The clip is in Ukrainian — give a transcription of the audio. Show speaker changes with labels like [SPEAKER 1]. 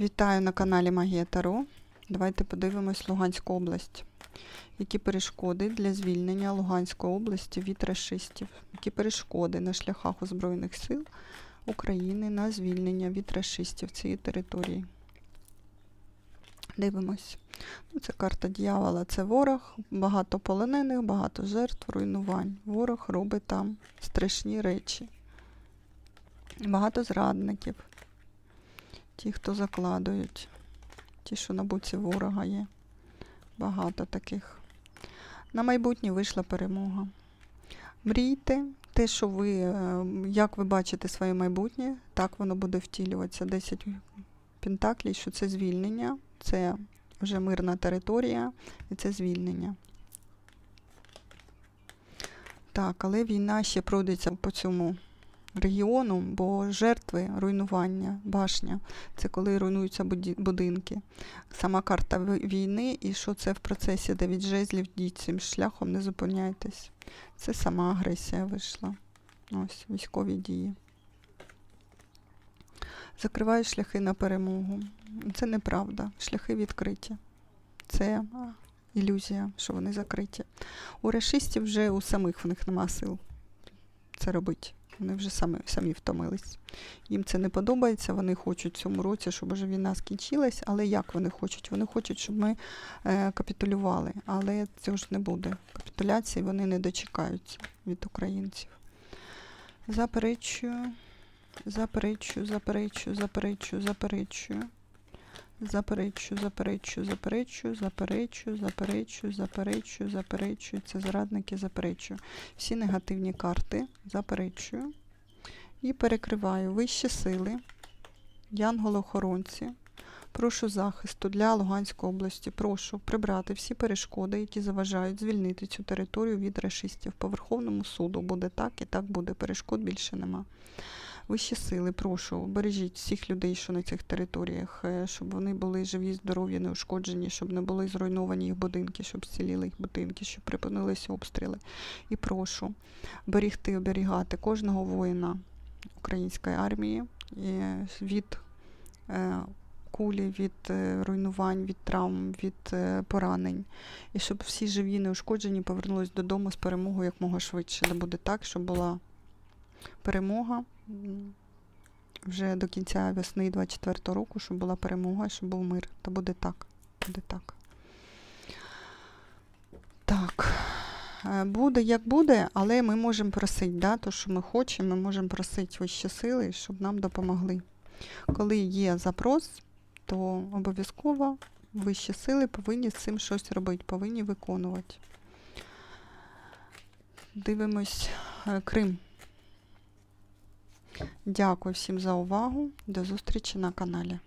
[SPEAKER 1] Вітаю на каналі Магія Таро. Давайте подивимось Луганську область. Які перешкоди для звільнення Луганської області від расистів? Які перешкоди на шляхах Озброєних сил України на звільнення від расистів цієї території? Дивимось. Ну, це карта дьявола, це ворог, багато полонених, багато жертв, руйнувань. Ворог робить там страшні речі. Багато зрадників. Ті, хто закладують, ті, що на боці ворога є. Багато таких. На майбутнє вийшла перемога. Мрійте, те, що ви, е, як ви бачите своє майбутнє, так воно буде втілюватися. 10 пентаклів, що це звільнення, це вже мирна територія і це звільнення. Так, але війна ще пройдеться по цьому регіону, бо жертви руйнування, башня це коли руйнуються будинки. Сама карта війни, і що це в процесі дев'ять жезлів, йдіть цим шляхом, не зупиняйтесь. Це сама агресія вийшла. Ось військові дії. Закриваю шляхи на перемогу. Це неправда. Шляхи відкриті. Це ілюзія, що вони закриті. У расистів вже у самих в них нема сил це робити. Вони вже самі, самі втомились. Їм це не подобається. Вони хочуть в цьому році, щоб вже війна скінчилась. Але як вони хочуть? Вони хочуть, щоб ми е, капітулювали. Але цього ж не буде. Капітуляції вони не дочекаються від українців. Заперечую, заперечую, заперечую, заперечую, заперечую. Заперечую, заперечую, заперечую, заперечую, заперечую, заперечую, заперечую. Це зрадники, заперечую. Всі негативні карти заперечую. І перекриваю вищі сили, янголи-охоронці. Прошу захисту для Луганської області. Прошу прибрати всі перешкоди, які заважають звільнити цю територію від расистів. По Верховному суду буде так і так буде. Перешкод більше нема. Вищі сили, прошу, бережіть всіх людей, що на цих територіях, е, щоб вони були живі, здорові, неушкоджені, щоб не були зруйновані їх будинки, щоб зціліли їх будинки, щоб припинилися обстріли. І прошу берегти, оберігати кожного воїна української армії е, від е, кулі, від руйнувань, від травм, від поранень. І щоб всі живі, неушкоджені повернулись додому з перемогою якмога швидше. Не буде так, щоб була перемога вже до кінця весни 24-го року, щоб була перемога, щоб був мир. Та буде так. Буде так. Так. Е, Буде як буде, але ми можемо просити, да, то, що ми хочемо, ми можемо просити вищі сили, щоб нам допомогли. Коли є запрос, то обов'язково вищі сили повинні з цим щось робити, повинні виконувати. Дивимось е, Крим. Дякую всім за увагу. До зустрічі на каналі.